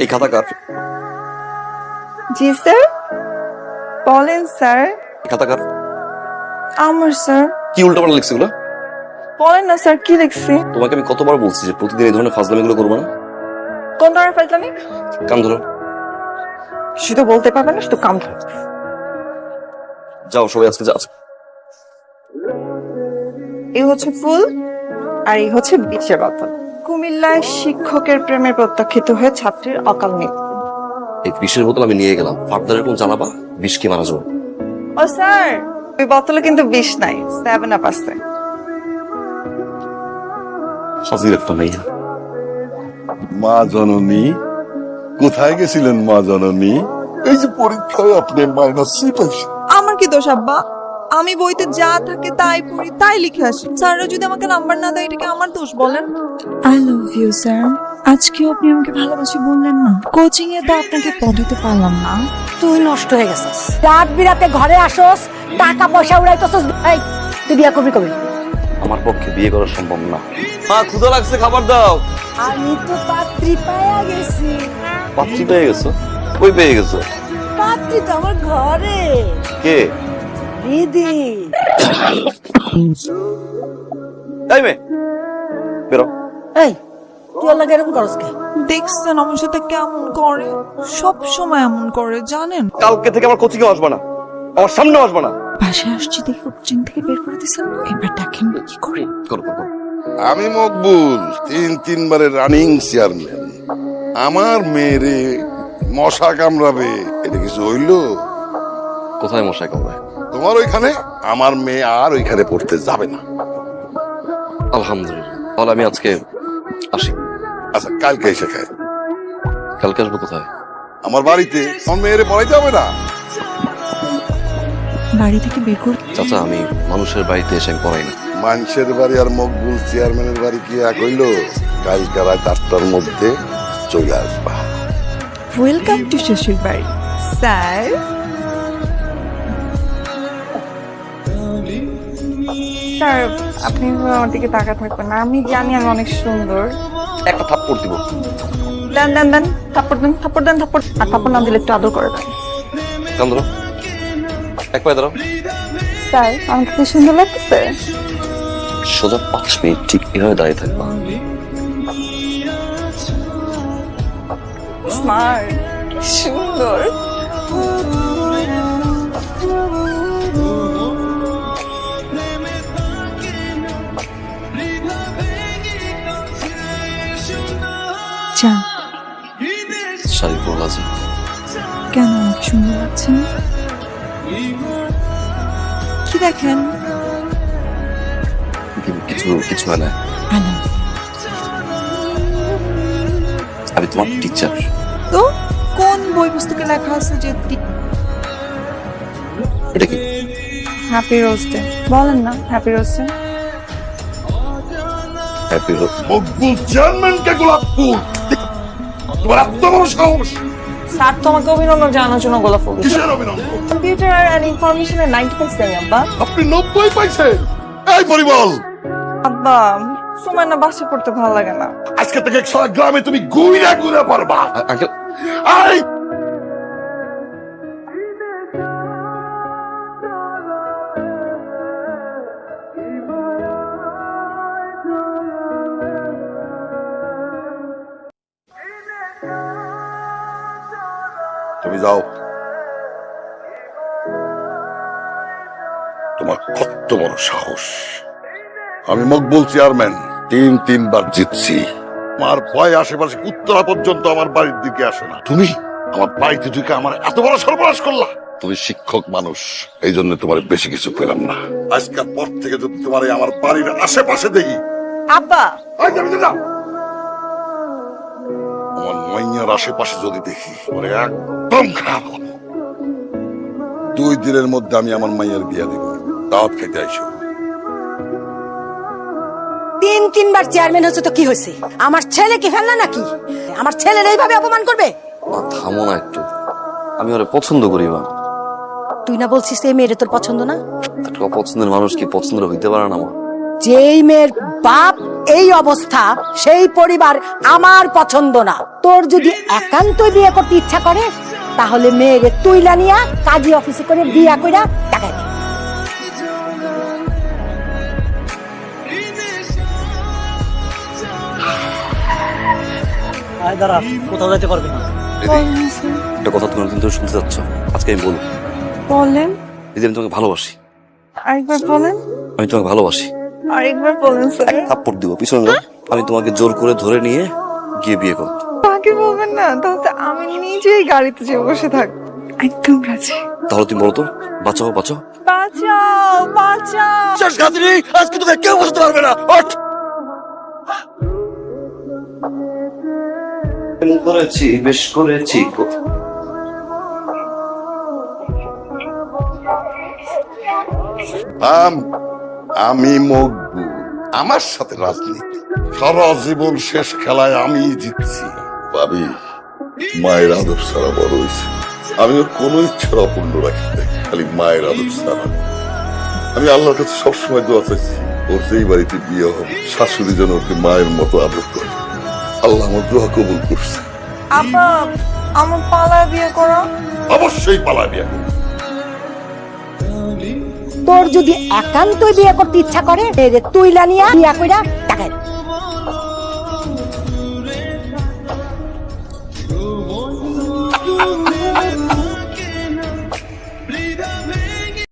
এই খাতা কার? জি স্যার? বলেন স্যার। খাতা কার? আমার স্যার। কি উল্টাপাল্টা লিখছে এগুলো? বলেন না স্যার কি লিখছি? তোমাকে আমি কতবার বলছি যে প্রতিদিন এই ধরনের ফাজলামিগুলো করব না? কোন ধরনের ফাইজলামি কান ধরো। শুধু বলতে পারবে না শুধু কাম করবে। যাও সবাই আজকে যা এই হচ্ছে ফুল আর এই হচ্ছে বিষের বোতল। কুমিল্লায় শিক্ষকের প্রেমে হয়ে ছাত্রীর অকাল মৃত্যু। এই বিষের বোতল আমি নিয়ে গেলাম। ফার্দার এরকম জ্বালাবা বিষ কি মারা যাবে? ও স্যার ওই বোতলে কিন্তু বিষ নাই সেভেন আপ আছে। হাজির একটা মেয়ে মা জননী কোথায় গেছিলেন মা জননী? এই যে পরীক্ষায় আপনি মাইনাস সি পাইছেন। আমার কি দোষ আব্বা? আমি বইতে যা থাকে তাই পড়ি তাই লিখে আসি। স্যাররা যদি আমাকে নাম্বার না দেয় এটাকে আমার দোষ বলেন? আই লাভ ইউ স্যার আজকেও আপনি আমাকে ভালোবাসি বললেন না। কোচিং এ তো আপনাকে পড়াতে পারলাম না। তুই নষ্ট হয়ে গেছিস। রাত বিরাতে ঘরে আসোস টাকা পয়সা উড়াইতেছস এই তুই বিয়া করবি কবি? আমার পক্ষে বিয়ে করা সম্ভব না। মা ক্ষুধা লাগছে খাবার দাও। আমি তো পাত্রী পাইয়া গেছি। পাত্রী পেয়ে গেছো? কই পেয়ে গেছো? পাত্রী তো আমার ঘরে। কে? দিদি। তাই মে বেরো। এই তুই লাগে এরকম করস কে? দেখছেন আমার সাথে কেমন করে? সব সময় এমন করে জানেন? কালকে থেকে আমার কোচিংয়ে আসবে না। আমার সামনে আসবে না। বাসায় আসছি দেখে কোচিং থেকে বের করে দিয়েছেন এবার দেখেন কি করে করো করো। আমি মকবুল তিন তিনবারের রানিং চেয়ারম্যান। আমার মেয়েরে মশা কামড়াবে এটা কিছু হইল? কোথায় মশা কামড়ায়? তোমার ওইখানে? আমার মেয়ে আর ওইখানে পড়তে যাবে না। আলহামদুলিল্লাহ। তাহলে আমি আজকে আসি। আচ্ছা কালকে এসে খায় কালকে আসব কোথায়? আমার বাড়িতে। আমার মেয়েরে পড়াইতে হবে না? বাড়ি থেকে বের করে। চাচা আমি মানুষের বাড়িতে এসে পড়াই না। মানুষের বাড়ি আর মকবুল চেয়ারম্যানের বাড়ি কি এক হইল? কালকে রাত আটটার মধ্যে চলে আসবা। ওয়েলকাম টু শ্বশুর বাড়ি স্যার স্যার আপনি আমার দিকে তাকা থাকবেন না। আমি জানি আমি অনেক সুন্দর। একটা থাপ্পড় দিব। দেন দেন দেন থাপ্পড় দেন থাপ্পড় দেন থাপ্পড়। আর থাপ্পড় না দিলে একটু আদর করে দেন। কান ধরো। এক পায়ে দাঁড়াও স্যার আমাকে কি সুন্দর লাগতেছে? সোজা পাঁচ মিনিট ঠিক এভাবে দাঁড়িয়ে থাকবা। স্মার্ট সুন্দর। কেন আমাকে সুন্দর লাগছে না? কি দেখেন? কি- কিছু কিছু না you. আমি তোমার টিচার তো কোন বই পুস্তকে লেখা আছে যে এটা কি? হ্যাপি রোজ ডে বলেন না happy rose day happy Maqbool চেয়ারম্যানকে গোলাপ ফুল। তোমার এত বড় সাহস। স্যার তোমাকে অভিনন্দন জানানোর জন্য গোলাপ ফুল কিসের অভিনন্দন? কম্পিউটার অ্যান্ড ইনফরমেশনের নাইনটি সেমি আব্বা। আপনি নব্বই পাইছেন? এই পরিমল! আব্বা সময় না বাসে পড়তে ভালো লাগে না। আজকে থেকে সারা গ্রামে তুমি ঘুরে ঘুরে পারবা। আঙ্কেল যাও। তোমার কত বড় সাহস। আমি মকবুল চেয়ারম্যান তিন তিনবার জিতছি। আমার ভয় আশেপাশে উত্তরা পর্যন্ত আমার বাড়ির দিকে আসে না। তুমি আমার বাড়িতে ঢুকে আমার এত বড় সর্বনাশ করলা। তুমি শিক্ষক মানুষ এই জন্য তোমার বেশি কিছু পেলাম না। আজকের পর থেকে যদি তোমার আমার বাড়ির আশেপাশে দেখি। আব্বা। মাইয়ার আশেপাশে যদি দেখি তোমার একদম খারাপ হবে। দুই দিনের মধ্যে আমি আমার মাইয়ার বিয়া দেব। দাওয়াত খেতে আইসো। তিন তিনবার চেয়ারম্যান হচ্ছে তো কি হয়েছে? আমার ছেলে কি ফেলনা নাকি? আমার ছেলের এইভাবে অপমান করবে? থামো না একটু। আমি ওরে পছন্দ করি মা। তুই না বলছিস এই মেয়েরে তোর পছন্দ না? একটা পছন্দের মানুষ কি পছন্দের হইতে পারে না মা? যেই মেয়ের বাপ এই অবস্থা সেই পরিবার আমার পছন্দ না। তোর যদি একান্তই বিয়ে করতে ইচ্ছা করে তাহলে মেয়েরে তুইলা নিয়া কাজী অফিসে করে বিয়া কইরা টাকা দে। আয় দাঁড়া কোথাও যাইতে পারবি না। একটা কথা তুমি ধরে শুনতে চাচ্ছ আজকে আমি বলব। বলেন। দিদি আমি তোমাকে ভালোবাসি। আরেকবার বলেন। আমি তোমাকে ভালোবাসি। আরেকবার বলেন স্যার। থাপ্পড় দিব পিছনে না আমি তোমাকে জোর করে ধরে নিয়ে গিয়ে বিয়ে করব। তাকে বলবেন না তাহলে আমি নিজেই গাড়িতে যেয়ে বসে থাক। একদম রাজি। তাহলে তুমি বলো তো বাঁচাও বাঁচাও। বাঁচাও বাঁচাও। শেষ গাদিনী আজকে তোকে কেউ বসতে পারবে না। ওঠ। করেছি বেশ করেছি আম আমি মকবুল আমার সাথে রাজনীতি। সারা জীবন শেষ খেলায় আমি জিতছি। ভাবি মায়ের আদর ছাড়া বড় হয়েছে। আমি ওর কোনো ইচ্ছার অপূর্ণ রাখি নাই, খালি মায়ের আদর ছাড়া। আমি আল্লাহর কাছে সবসময় দোয়া চাইছি ওর যেই বাড়িতে বিয়ে হবে শাশুড়ি যেন ওকে মায়ের মতো আদর করে। আল্লাহ আমার দোয়া কবুল করছে। আপা আমার পালা বিয়ে করো। অবশ্যই পালা বিয়ে করবে। তোর যদি একান্তই বিয়ে করতে ইচ্ছা করে তুই তুইলা নিয়া বিয়া কইরা